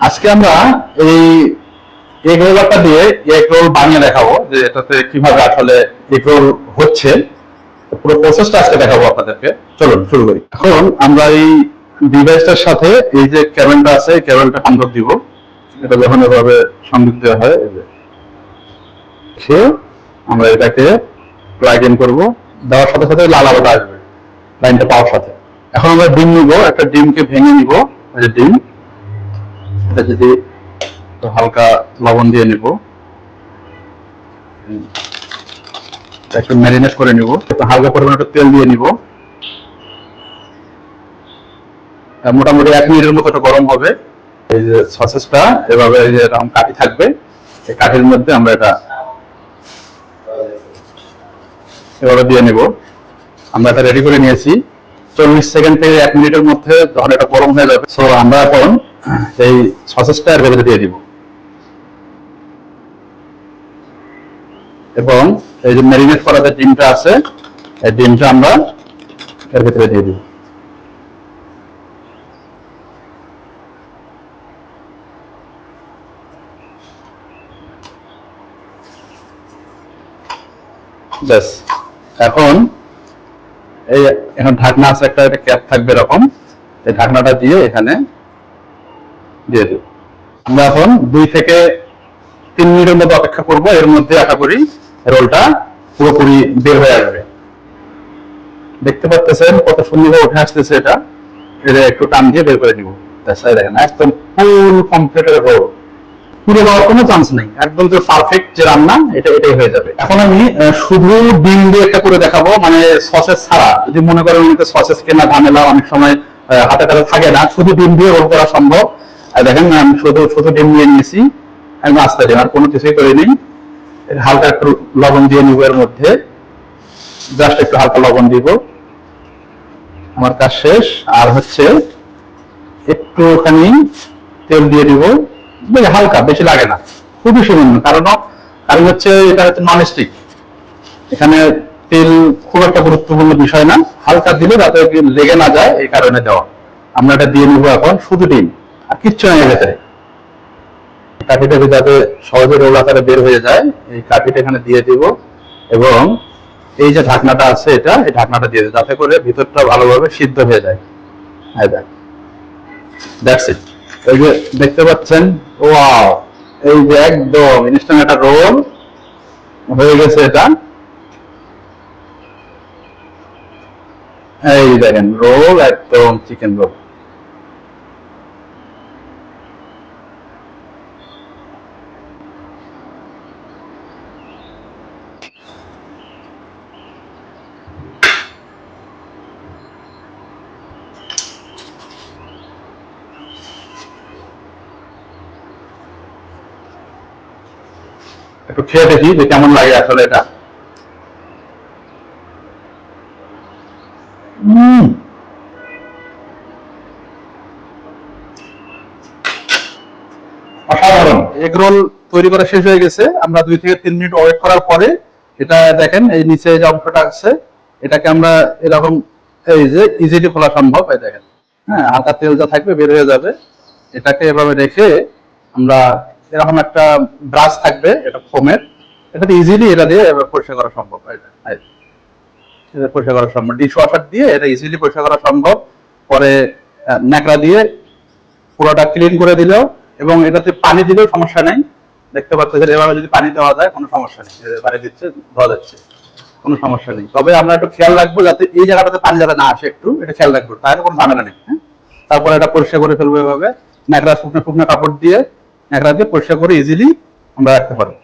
আজকে আমরা এই এগ রোলারটা দিয়ে এগ রোল বানিয়ে দেখাবো যে এটাতে কীভাবে আসলে এগ রোল হচ্ছে। পুরো প্রসেসটা আজকে দেখাবো আপনাদেরকে। চলুন, শুরু করি। এখন আমরা এই ডিভাইসটার সাথে এই যে কেবলটা আছে, এই কেবলটা সংযোগ দিব। এটা যখন এভাবে সংযোগ দেওয়া হয়। সে, আমরা এটাকে প্লাগ ইন করব। দেওয়ার সাথে সাথে লাল আলোটা আসবে, লাইনটা পাওয়ার সাথে। এখন আমরা ডিম নিব, একটা ডিমকে ভেঙে নিব। ডিম। এটা যদি হালকা লবণ দিয়ে নিব। একটু ম্যারিনেট করে নিব। একটু হালকা পরিমাণে একটু তেল দিয়ে নিব। মোটামুটি এক মিনিটের মতো এটা গরম হবে। এই যে সসেসটা এভাবে এই যে এরকম কাঠি থাকবে, এই কাঠির মধ্যে আমরা এটা এভাবে দিয়ে নিব। আমরা এটা রেডি করে নিয়েছি। চল্লিশ সেকেন্ড থেকে এক মিনিটের মধ্যে যখন এটা গরম হয়ে যাবে সো আমরা এখন এই সসেসটা ভেতরে দিয়ে দিব। এবং এই যে ম্যারিনেট করা যে ডিমটা আছে, এই ডিমটা আমরা এর ভেতরে দিয়ে দিব। ব্যাস। এখন এই এখন ঢাকনা আছে, একটা ক্যাপ থাকবে এরকম। এই ঢাকনাটা দিয়ে এখানে দিয়ে আমরা এখন দুই থেকে তিন মিনিটের মতো অপেক্ষা করব। এর মধ্যে আশা করি রোলটা পুরোপুরি বের হয়ে আসবে। দেখতে পাচ্ছেন কত সুন্দরভাবে উঠে আসতেছে এটা। এটা একটু টান দিয়ে বের করে নিব। দেখেন, একদম ফুল কমপ্লিট রোল পুরো যাওয়ার কোনো চান্স নেই। একদম যে পারফেক্ট যে রান্না, এটা, এটাই হয়ে যাবে। এখন আমি শুধু ডিম দিয়ে একটা করে দেখাবো। মানে সসেস ছাড়া, যদি মনে করেন সসেস কেনা ঝামেলা অনেক সময় হাতে টাতে থাকে না, শুধু ডিম দিয়ে রোল করা সম্ভব। আর দেখেন আমি শুধু শুধু ডিম নিয়ে নিয়েছি। আমি আস্তে ডিম আর কোনো কিছুই করে নিই হালকা একটু লবণ দিয়ে নিব এর মধ্যে। জাস্ট একটু হালকা লবণ দিব। আমার কাজ শেষ। আর হচ্ছে একটুখানি তেল দিয়ে দিব। বেশ হালকা, বেশি লাগে না। খুবই সামান্য কারণ কারণ হচ্ছে এটা হচ্ছে নন স্টিক এখানে তেল খুব একটা গুরুত্বপূর্ণ বিষয় না। হালকা দিলে যাতে লেগে না যায়, এই কারণে দেওয়া। আমরা এটা দিয়ে নিবো এখন শুধু ডিম। আর কিচ্ছু নেই ভেতরে। কাঠিটা যাতে সহজে রোল আকারে বের হয়ে যায়। এই কাঠিটা এখানে দিয়ে দিব। এবং এই যে ঢাকনাটা আছে এটা, এই ঢাকনাটা দিয়ে যাতে করে ভিতরটা ভালোভাবে সিদ্ধ হয়ে যায়। দেখ। যে দেখতে পাচ্ছেন? ওয়াও এই যে একদম ইনস্ট্যান্ট একটা রোল হয়ে গেছে এটা। এই দেখেন, রোল একদম চিকেন রোল একটু খেয়ে দেখি যে কেমন লাগে আসলে এটা। অসাধারণ। এগ রোল তৈরি করা শেষ হয়ে গেছে। আমরা দুই থেকে তিন মিনিট ওয়েট করার পরে এটা দেখেন, এই নিচে যে অংশটা আছে, এটাকে আমরা এরকম, এই যে ইজিলি খোলা সম্ভব, এই দেখেন। হ্যাঁ হালকা তেল যা থাকবে বের হয়ে যাবে। এটাকে এভাবে রেখে আমরা এরকম একটা ব্রাশ থাকবে, এটা ফোমের। এটাতে ইজিলি এটা দিয়ে এভাবে পরিষ্কার করা সম্ভব এটা পরিষ্কার করা সম্ভব। ডিশ ওয়াশার দিয়ে এটা ইজিলি পরিষ্কার করা সম্ভব। পরে ন্যাকড়া দিয়ে পুরোটা ক্লিন করে দিলেও, এবং এটাতে পানি দিলেও সমস্যা নেই। দেখতে পাচ্ছেন এভাবে যদি পানি দেওয়া যায়, কোনো সমস্যা নেই। পানি দিচ্ছে, ধোয়া যাচ্ছে, কোনো সমস্যা নেই। তবে আমরা একটু খেয়াল রাখব যাতে এই জায়গাটাতে পানি যাতে না আসে একটু, এটা খেয়াল রাখব। তাহলে কোনো ঝামেলা নেই হ্যাঁ? তারপরে এটা পরিষ্কার করে ফেলব এভাবে। ন্যাকড়া শুকনো শুকনো কাপড় দিয়ে ন্যাকড়া দিয়ে পরিষ্কার করে ইজিলি আমরা রাখতে পারব।